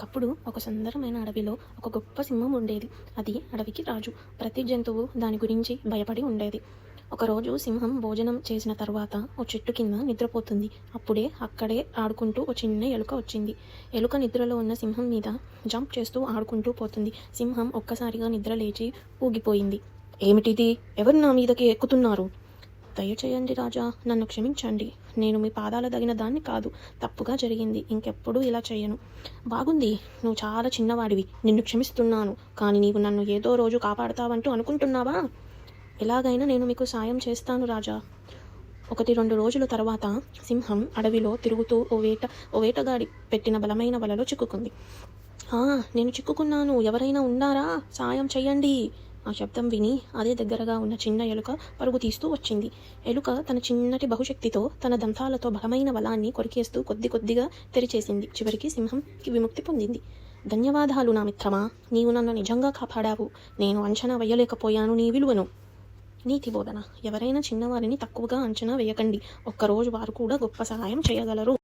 ఒకప్పుడు ఒక సుందరమైన అడవిలో ఒక గొప్ప సింహం ఉండేది. అది అడవికి రాజు. ప్రతి జంతువు దాని గురించి భయపడి ఉండేది. ఒకరోజు సింహం భోజనం చేసిన తర్వాత ఓ చెట్టు కింద నిద్రపోతుంది. అప్పుడే అక్కడే ఆడుకుంటూ ఓ చిన్న ఎలుక వచ్చింది. ఎలుక నిద్రలో ఉన్న సింహం మీద జంప్ చేస్తూ ఆడుకుంటూ పోతుంది. సింహం ఒక్కసారిగా నిద్ర లేచి ఊగిపోయింది. ఏమిటిది? ఎవరు నా మీదకి ఎక్కుతున్నారు? దయచేయండి రాజా నన్ను క్షమించండి. నేను మీ పాదాల తగిన దాన్ని కాదు తప్పుగా జరిగింది. ఇంకెప్పుడు ఇలా చేయను. బాగుంది నువ్వు చాలా చిన్నవాడివి నిన్ను క్షమిస్తున్నాను. కానీ నీవు నన్ను ఏదో రోజు కాపాడతావంటూ అనుకుంటున్నావా? ఎలాగైనా నేను మీకు సాయం చేస్తాను రాజా. ఒకటి రెండు రోజుల తర్వాత సింహం అడవిలో తిరుగుతూ ఓ వేట ఓ వేటగాడి పెట్టిన బలమైన వలలో చిక్కుకుంది. నేను చిక్కుకున్నాను. ఎవరైనా ఉన్నారా? సాయం చెయ్యండి. ఆ శబ్దం విని అదే దగ్గరగా ఉన్న చిన్న ఎలుక పరుగు తీస్తూ వచ్చింది. ఎలుక తన చిన్నటి బహుశక్తితో తన దంతాలతో బలమైన బలాన్ని కొరికేస్తూ కొద్ది కొద్దిగా తెరిచేసింది. చివరికి సింహంకి విముక్తి పొందింది. ధన్యవాదాలు నా మిత్రమా నీవు నన్ను నిజంగా కాపాడావు. నేను అంచనా వేయలేకపోయాను నీ విలువను. నీతి బోధన. ఎవరైనా చిన్నవారిని తక్కువగా అంచనా వేయకండి. ఒక్కరోజు వారు కూడా గొప్ప సహాయం చేయగలరు.